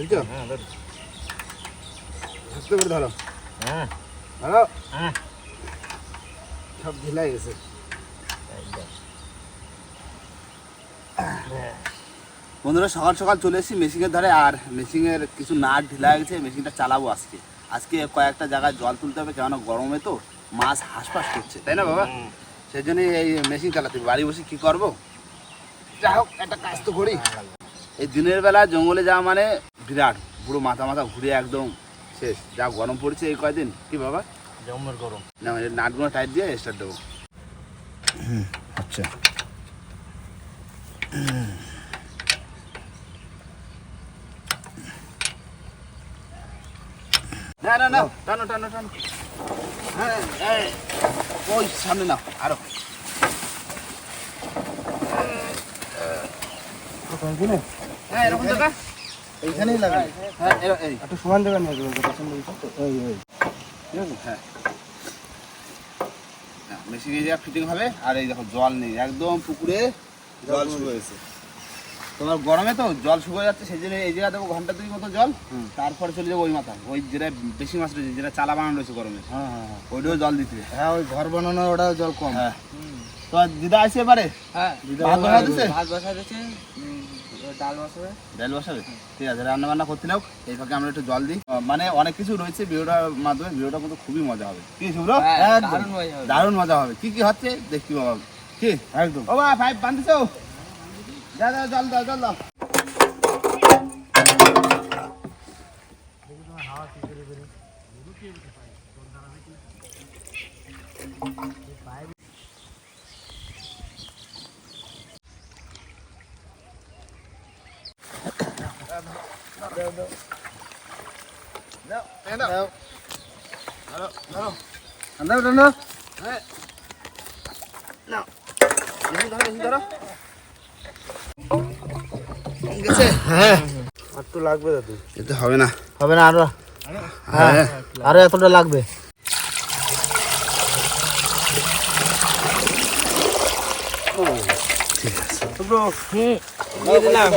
বুঝছ হ্যাঁ ধর। আস্তে করে ধরো। হ্যাঁ। ধরো। হ্যাঁ। সব ঢিলাই গেছে। বন্ধুরা সকাল সকাল চলে এসেছি মেশিনের ধারে আর মেশিনের কিছু নাট ঢিলা হয়ে গেছে মেশিনটা চালাবো আজকে। আজকে কয়েকটা জায়গায় জল তুলতে হবে কেননা গরমে তো মাছ হাঁসফাঁস করছে তাই না বাবা? সেই জন্য এই মেশিন চালাতে বাড়ি বসে কি করব? যা হোক একটা কাজ তো করি। এই দিনের বেলা জঙ্গলে যাওয়া মানে বিরাট পুরো মাথা মাথা ঘুরে একদম শেষ। যা গরম পড়ছে এই কয়দিন? কি বাবা? জমের গরম। না এই নাটগুলো টাইট দিয়ে স্টার্ট দেবো। আচ্ছা। না না না টানো টানো টানো। হ্যাঁ ওই সামনে না আরও। হ্যাঁ এরকম জায়গা এইখানেই লাগাই হ্যাঁ এই একটু সমান জায়গা নিয়ে যাবেন পছন্দ হয়েছে ওই ওই ঠিক আছে হ্যাঁ মেশিনে যা ফিটিং হবে আর এই দেখো জল নেই একদম পুকুরে জল শুকিয়ে গেছে। তোমার গরমে তো জল শুকিয়ে যাচ্ছে সেই জন্য এই জায়গা দেবো ঘণ্টা দুই মতো জল। তারপরে চলে যাব ওই মাথা ওই যেটা বেশি মাছ রয়েছে যেটা চালা বানানো রয়েছে গরমে হ্যাঁ হ্যাঁ হ্যাঁ। ওইটাও জল দিতে। হ্যাঁ ওই ঘর বানানো ওটা জল কম। হ্যাঁ। তো দিদা আসে এবারে? হ্যাঁ। দিদা ভাত বসা দিচ্ছে ডাল বসাবে? ডাল বসাবে? ঠিক আছে রান্না বান্না করতে নাও এই ফাঁকে আমরা একটু জল দিই। মানে অনেক কিছু রয়েছে ভিডিওটার মাধ্যমে ভিডিওটা কিন্তু খুবই মজা হবে। কি শুভ্র? হ্যাঁ, দারুণ মজা হবে। কি কি হচ্ছে? দেখতে পাবো কি? একদম। ও বা পাইপ বান্ধিছো যা দাও জল দাও জল দাও। আর তো লাগবে দাদু এতে হবে না হবে না আরও হ্যাঁ আরও এতটা লাগবে দিয়ে দিলাম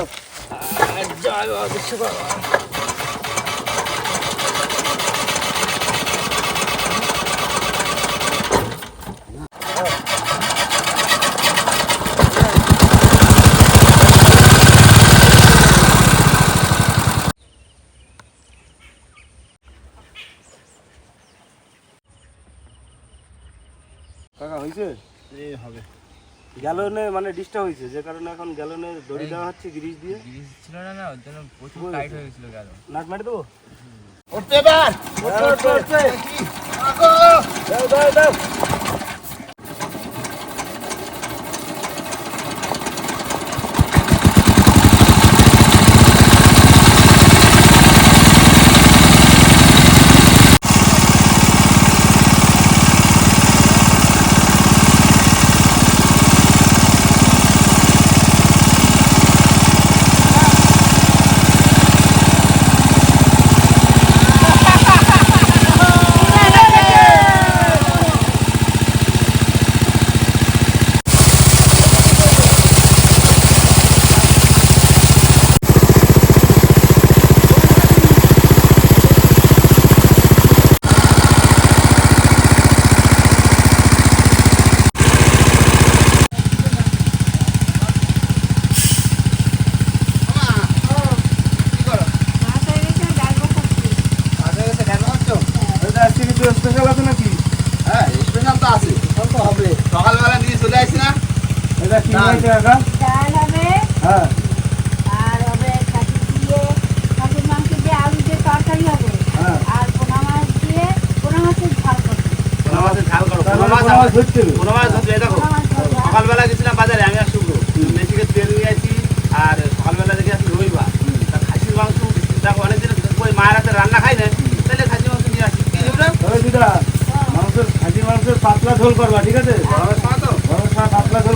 হয়েছে? এই হবে। গ্যালনে মানে ডিস্টার্ব হয়েছে যে কারণে এখন গ্যালনে দড়ি দেওয়া হচ্ছে গ্রিজ দিয়ে। ছিল না না ওর জন্য প্রচুর টাইট হয়ে গেছিল গ্যালন নাট মারি দেবো? উঠতে এবার! দাও দাও দাও আজকে কিছু স্পেশাল আছে নাকি হ্যাঁ স্পেশাল তো আছে সব তো হবে সকালবেলা নিয়ে চলে আসি না এটা কি ডাল। হয়েছে কাকা ডাল হবে হ্যাঁ আর হবে খাসি দিয়ে খাসির মাংস দিয়ে আলু দিয়ে তরকারি হবে হ্যাঁ আর পোনা মাছ দিয়ে পোনা মাছের ঝাল করবে কোনো মাছের ঝাল করো তার কোনো মানে মাছ কোনো মাছ ধরতে হবে কোনো মাছ ধরছে এই দেখো পোনা মাছ ধরবে। সকালবেলা গেছিলাম বাজারে আমি আর শুক্র মেশিকে তেল নিয়ে আসি আর সকালবেলা দেখে আসি রবিবার তা খাসির মাংস দেখো অনেক দিন ওই মায়ের হাতে রান্না খাই না তাহলে খাসির মাংস নিয়ে আসি কি বুঝলো তবে দিদা মাংসের খাসি মাংসের পাতলা ঝোল করবা ঠিক আছে? গরমের সময় পাতলা ঝোল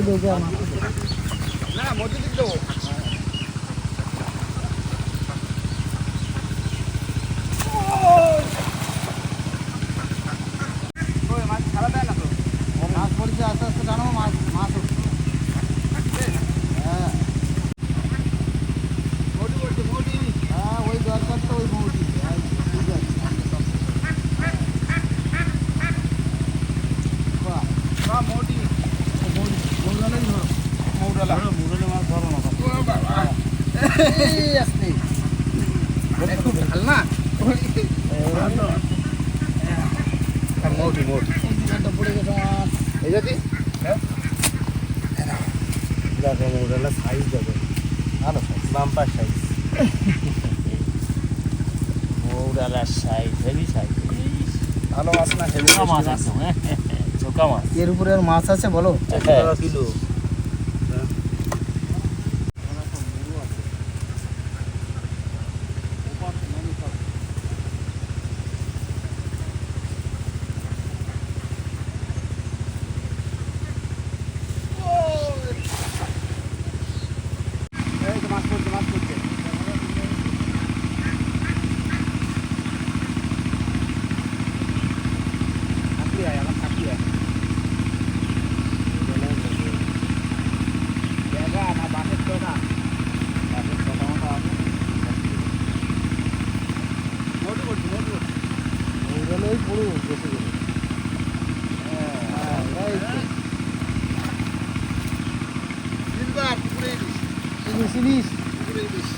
十六个吗 ভালো মাছ না হেভি মাছ? এর উপরে আর মাছ আছে বলো? হ্যাঁ। কিলো। সিলভার পুকুরে ইলিশ ইলিশ ইলিশ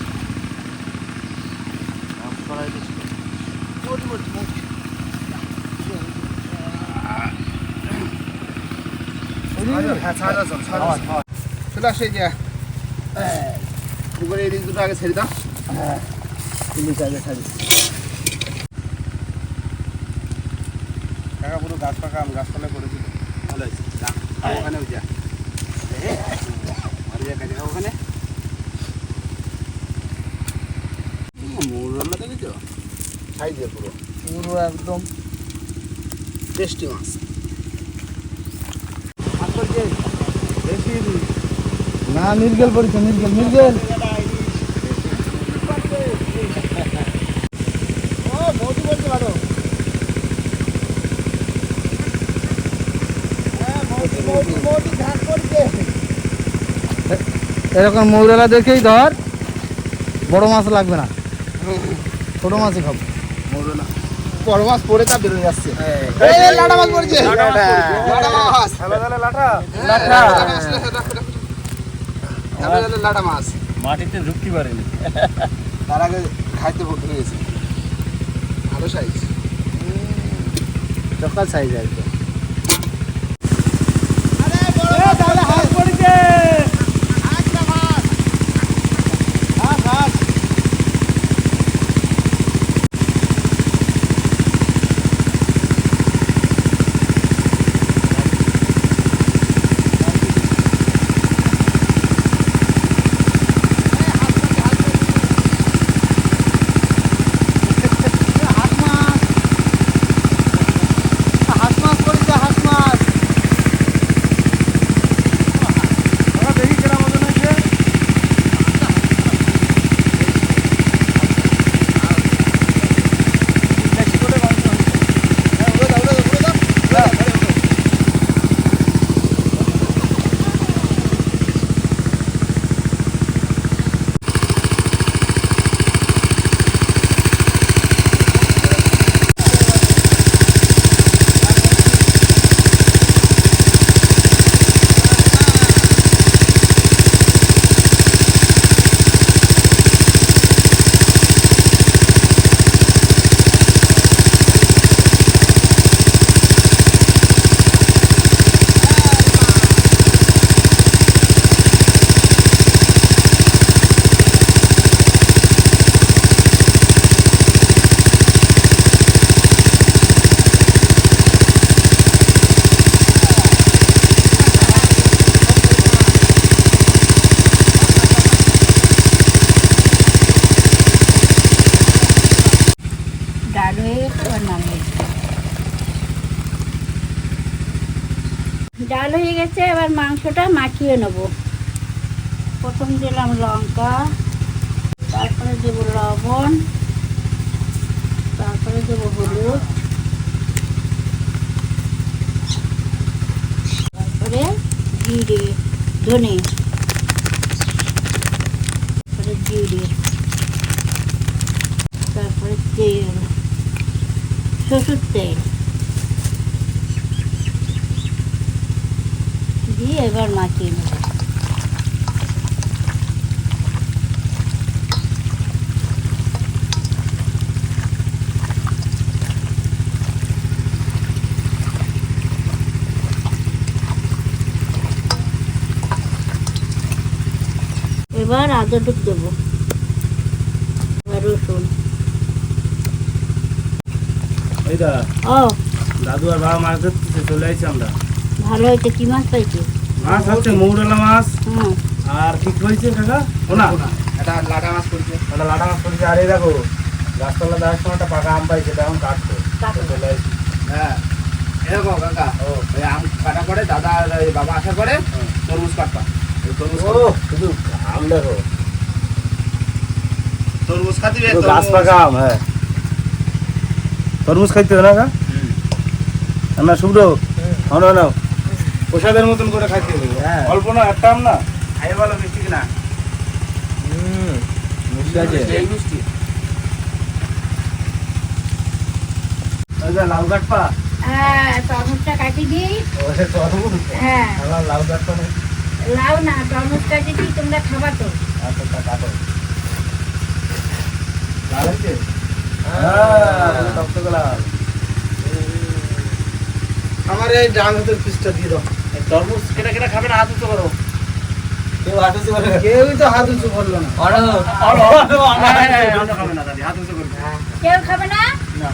পুকুরে দুটো আগে ছেড়ে দাও হ্যাঁ ইলিশ আগে পুরো গাছ পাকা গাছপালা করে হয়েছে যা আর ওখানেও যা আর যা কাজে ওখানে মোর রান্না দেখেছ সাইজের পুরো পুরো একদম টেস্টি মাছ না মির্গেল পড়েছে মির্গেল মির্গেল এরকম মৌরালা দেখেই ধর বড় মাছ লাগবে না। ছোট মাছই খাব। মোরলা। বড় মাছ পড়ে তা বেরোয় যাচ্ছে লাটা মাছ পড়েছে। লাটা মাছ তাহলে লাটা মাছ। মাটিতে ঢুকতে পারেনি। তার আগে খাইতে ভর্তি হয়েছে ভালো সাইজ চকাল সাইজ একদম হাঁস এবার মাংসটা মাখিয়ে নেব। প্রথম দিলাম লঙ্কা, তারপরে দেব লবণ, তারপরে দেব হলুদ, তারপরে জিরে, ধনে। তারপরে জিরে, তারপরে তেল শ্বশুর তেল। দিয়ে এবার মাখিয়ে নেব। এবার আদাটুক দেবো। রসুন। ও। দাদু আর বাবা মাছ ধরতেছে চলে আসছি আমরা। ভালো হয়েছে কি মাছ পাইছে? মাছ হচ্ছে মৌরলা মাছ। হুম আর কি হয়েছে কাকা? ওনা এটা লাটা মাছ পড়েছে। ওটা লাটা মাছ পড়েছে। আরে দেখো গাছতলা দেওয়ার সময় একটা পাকা আম পাইছে এটা এখন কাটতো কাটো। হ্যাঁ। এরকম কাকা। ওই আম কাটা পরে দাদা বাবা আসার পরে তরমুজ কাটবা। তরমুজ ও। শুধু আম দেখো। তরমুজ খাতে গাছ পাকা আম হ্যাঁ। তরমুজ খাইতে না কা না শুভ্র। না না প্রসাদের মতন করে খাইতে হবে হ্যাঁ। অল্প না একটা আম না? খাই ভালো মিষ্টি কিনা? হুম মিষ্টি আছে। মিষ্টি ওই লাউ হ্যাঁ তরমুজটা কাটি দিই। তরমুজ? হ্যাঁ। লাউ লাউ না তরমুজ কাটি দিই তোমরা খাবা তো। আচ্ছা কাটো। লাল হয়েছে? হ্যাঁ। আমার এই ডান হাতের পিসটা দিয়ে দাও। তরমুজ কেটে কেটে খাবে না হাত উঁচু করো কেউ হাত উঁচু করে কেউই তো হাত উঁচু করল না খাবে না দাদি হাত উঁচু করবে কেউ খাবে না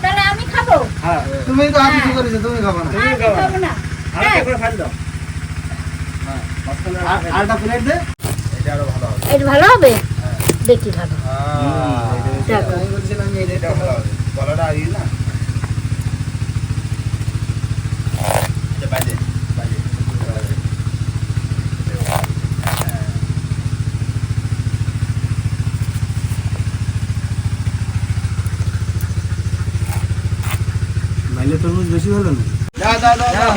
তাহলে আমি খাব হ্যাঁ তুমি তো হাত উঁচু করেছ তুমি খাব না আমি খাব না আর হ্যাঁ, করে ফাইল দাও হ্যাঁ আরেকটা প্লেট দে এটা আরও ভালো হবে এটা ভালো হবে দেখি ভালো দেখো আমি বলছিলাম এটা ভালো হবে গলাটা আগে না তরমুজ বেশি ভালো না হ্যাঁ?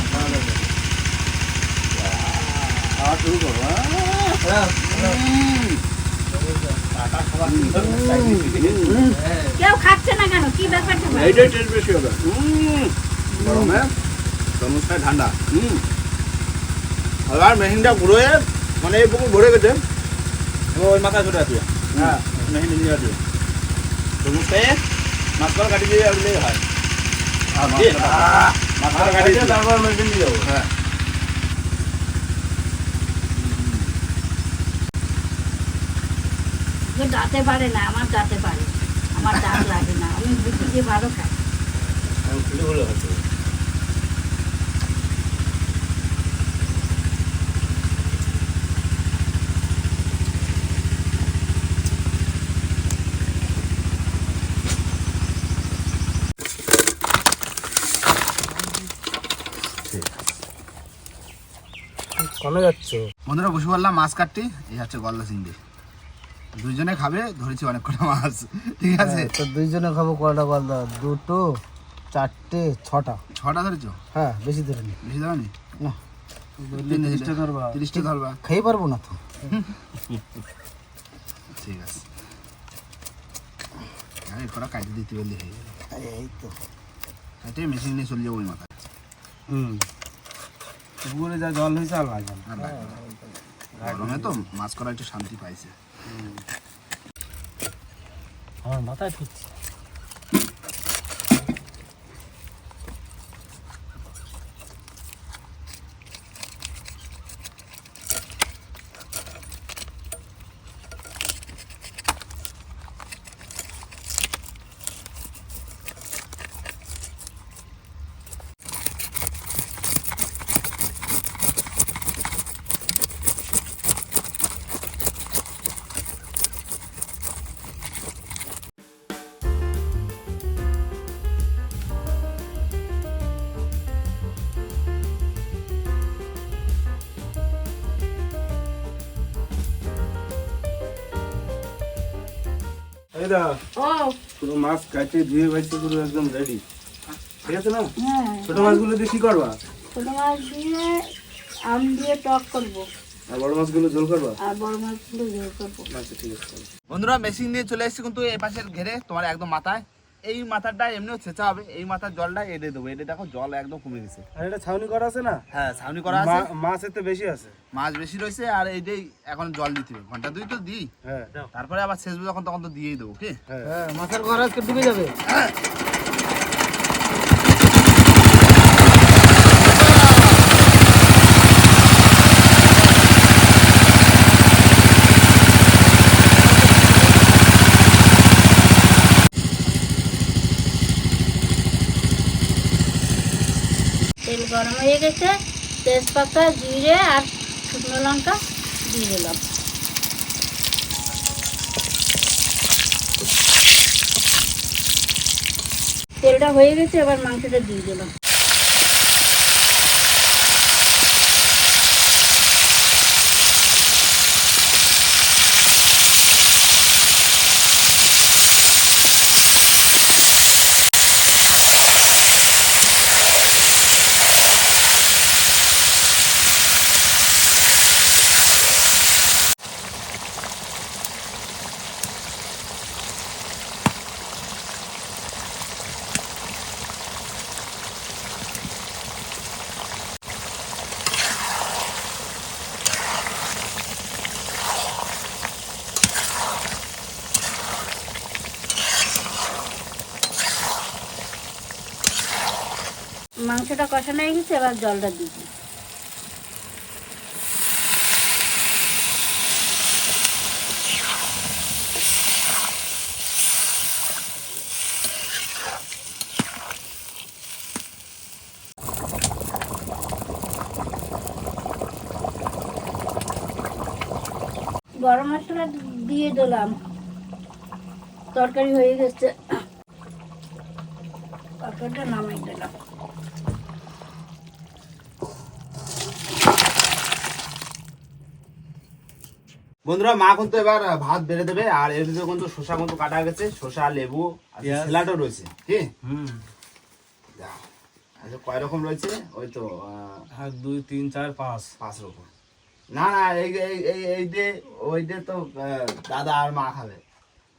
কেউ খাচ্ছে না কেন? কি ব্যাপারটা এইটাই টেস্ট বেশি হবে। গরমে তরমুজটা ঠান্ডা। হুম। আবার মেশিনটা ঘুরে মানে এই পুকুর ভরে গেছে। ওই মাথা চলে আসবে। হ্যাঁ মেশিন নিয়ে দিয়ে। আসলেই হয় মাছগুলো কাটি দিয়ে হ্যাঁ। যে দাঁতে পারে না, আমার দাঁতে পারে। আমার দাঁত লাগে না, আমি বুঝি যে ভালো খাই। কমে যাচ্ছে। বন্ধুরা বসে পড়লাম মাছ কাটতে। এই হচ্ছে গলদা চিংড়ি। দুইজনে খাবে ধরেছি অনেক কটা মাছ। ঠিক আছে? হ্যাঁ, তো দুইজনে খাব কয়টা গলদা? দুটো চারটে ছটা। ছটা ধরেছো? হ্যাঁ বেশি ধরে নি। বেশি দাও নি। না তিরিশটা ধরবা। তিরিশটা ধরবা। খেয়ে পারব না তো। ঠিক আছে। আরে করা কাটে দিতে বললে হয়ে গেল এই তো। কাটে মেশিন নিয়ে চলে যাব ওই মাথায়। হুম। পুকুরে যা জল হয়েছে আর লাগবে। গরমে তো মাছ করা একটু শান্তি পাইছে। আমার মাথায় ঢুকছে। এই দা ও পুরো মাছ কাটে ধুয়ে ভাইছে পুরো একদম রেডি ঠিক আছে না? হ্যাঁ। ছোট মাছগুলো দিয়ে কি করবা? ছোট মাছ দিয়ে আম দিয়ে টক করব। আর বড় মাছগুলো ঝোল করবা? আর বড় মাছগুলো ঝোল করব। আচ্ছা ঠিক আছে। বন্ধুরা মেশিন নিয়ে চলে এসেছি কিন্তু এই পাশের ঘেরে তোমার একদম মাথায়। এই মাথাটা এমনিও ছেঁচা হবে এই মাথার জলটা এড়ে দেবো। এড়ে দেখো জল একদম কমে গেছে। আর এটা ছাউনি করা আছে না? হ্যাঁ ছাউনি করা আছে। মাছ এতে বেশি আছে। মাছ বেশি রয়েছে আর এই এইটাই এখন জল দিতে হবে। ঘণ্টা দুই তো দিই। হ্যাঁ। তারপরে আবার শেষবে যখন তখন তো দিয়েই দেবো ওকে হ্যাঁ মাথার মাছের ঘর আজকে ডুবে যাবে। তেল গরম হয়ে গেছে, তেজপাতা, জিরে আর শুকনো লঙ্কা দিয়ে দিলাম। তেলটা হয়ে গেছে, এবার মাংসটা দিয়ে দিলাম। মাংসটা কষানো হয়ে গেছে, এবার জলটা দিচ্ছি গরম মশলা দিয়ে দিলাম। তরকারি হয়ে গেছে। তরকারিটা নামাই দিলাম বন্ধুরা মা কিন্তু এবার ভাত বেড়ে দেবে আর এর ভিতরে কিন্তু শসা কিন্তু কাটা গেছে শসা লেবু। স্যালাডও রয়েছে কি? হুম। আচ্ছা কয় রকম রয়েছে? ওই তো এক দুই তিন চার পাঁচ। পাঁচ রকম। না না এই এই এই যে ওই যে তো দাদা আর মা খাবে।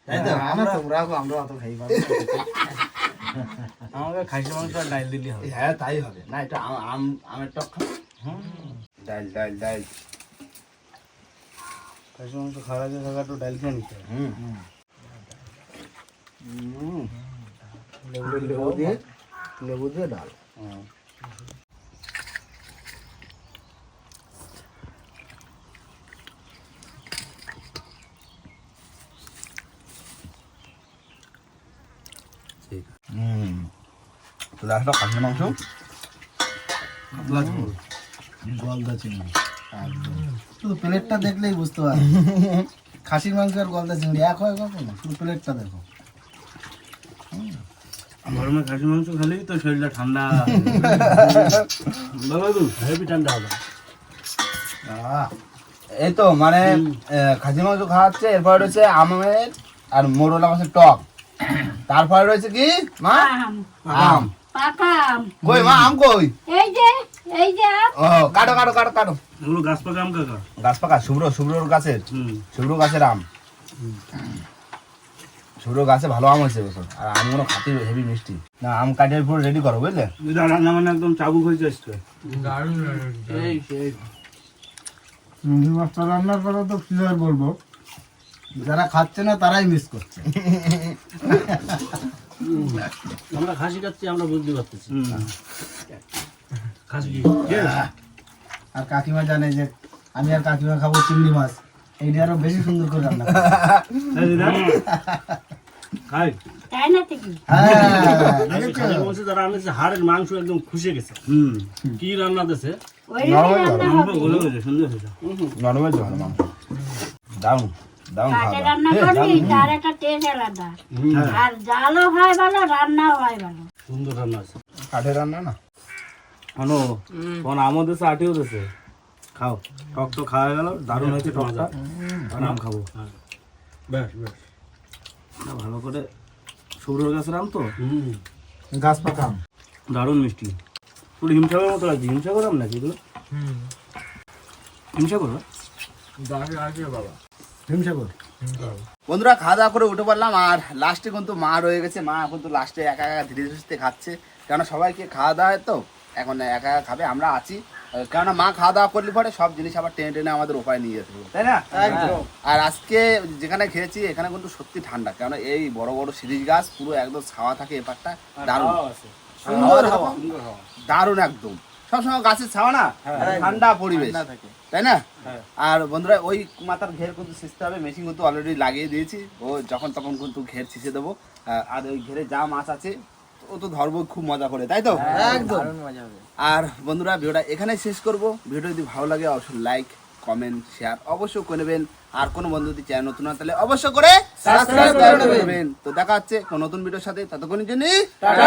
তাই তো? হ্যাঁ, আমরা তোমরা আমরা অত খাই পারব না। আমাকে খাসি মাংস আর ডাল দিলে হবে। হ্যাঁ তাই হবে। না এটা আম- আম আমের টক খাবে? ডাল ডাল ডাল খাসি মাংস খাওয়ার আগে কাকা একটু ডাল খেয়ে নিতে হুম। লেবু দিয়ে লেবু দিয়ে ডাল। তো দেখো খাসির মাংস। গলদা চিংড়ি। একদম শুধু প্লেটটা দেখলেই বুঝতে পারবে। খাসির মাংস আর গলদা চিংড়ি এক হয় কখনো? শুধু প্লেটটা দেখো। গরমে খাসি মাংস খেলেই তো শরীরটা ঠান্ডা। বাবা হেভি ঠান্ডা হবে। এই তো মানে আহ, খাসির মাংস খাওয়াচ্ছে এরপর রয়েছে আমের আর মোরলা মাছের টক। তারপরে রয়েছে কি? মা? আম। কই মা আম কই? এই যে এই যে ও কাটো কাটো কাটো কাটো। এগুলো গাছ পাকা আম কাকা? গাছ পাকা শুভ্র শুভ্রর গাছের। শুভ্র গাছের আম। শুভ্র গাছে ভালো আম হয়েছে আর আমগুলো খাতে হেভি মিষ্টি। না আম কাটিয়ে পুরো রেডি করো বুঝলে? রান্না মানে একদম চাবুক মাছটা রান্নার কথা তো কি আর বলব? যারা খাচ্ছে না তারাই মিস করছে। আমরা খাসি খাচ্ছি আমরা বুঝতে পারতেছি হুম। খাসি। আর কাকিমা জানে যে আমি আর কাকিমা খাব চিংড়ি মাছ। এইটা আরও বেশি সুন্দর করে রান্না করে। খাই। তাই না থেকে হ্যাঁ যারা আনেছে হাড়ের মাংস একদম খুশে গেছে। হুম। কি রান্না দিছে? ওই রান্না মাংস হবে। গলে গেছে সুন্দর হয়েছে। নরম হয়েছে ভালো মাংস। দারুণ দারুণ কাঠে খাওয়া রান্না করবি? তার একটা টেস্ট আলাদা। আর জালও হয় ভালো রান্নাও হয় ভালো। সুন্দর রান্না আছে কাঠের রান্না না? আনো কোন আমও দিছে আটিও দিছে খাও টক তো খাওয়া গেল দারুণ হয়েছে টকটা। আর আম খাব। বেশ বেশ। না, ভালো করে গাছের আম তো? গাছ পাকা আম। দারুণ মিষ্টি। পুরো হিমসাগরের মতো লাগছে হিমসাগর আম নাকি এগুলো? হিমসাগর? হিমসাগর বন্ধুরা খাওয়া দাওয়া করে উঠে পড়লাম আর লাস্টে কিন্তু মা রয়ে গেছে। মা এখন তো লাস্টে একা একা ধীরে ধীরে খাচ্ছে। কেননা সবাইকে খাওয়া দাওয়া তো। এখন একা একা খাবে আমরা আছি। কেননা মা খাওয়া দাওয়া করলে পরে সব জিনিস আবার টেনে টেনে আমাদের উপায় নিয়ে যেতে হবে তাই না? আর আজকে যেখানে খেয়েছি এখানে কিন্তু সত্যি ঠান্ডা কেননা এই বড় বড় সিরিজ গাছ পুরো একদম ছাওয়া থাকে এপারটা দারুণ। সুন্দর হাওয়া দারুণ একদম। সবসময় গাছের ছাওয়া না ঠান্ডা পরিবেশ তাই না? আর বন্ধুরা ওই মাথার ঘের কিন্তু ছিঁচতে হবে মেশিন কিন্তু অলরেডি লাগিয়ে দিয়েছি। ও যখন তখন কিন্তু ঘের ছিঁচে দেবো। আর ওই ঘেরে যা মাছ আছে ও তো ধরবো খুব মজা করে তাই তো? একদম দারুণ মজা হবে। আর বন্ধুরা ভিডিওটা এখানে শেষ করব। ভিডিও যদি ভালো লাগে অবশ্যই লাইক কমেন্ট শেয়ার অবশ্যই করে নেবেন। আর কোনো বন্ধু যদি চ্যানেল নতুন হয় তাহলে অবশ্যই করে সাবস্ক্রাইব করে নেবেন। তো দেখা হচ্ছে কোন নতুন ভিডিওর সাথে ততক্ষণের জন্য টাটা!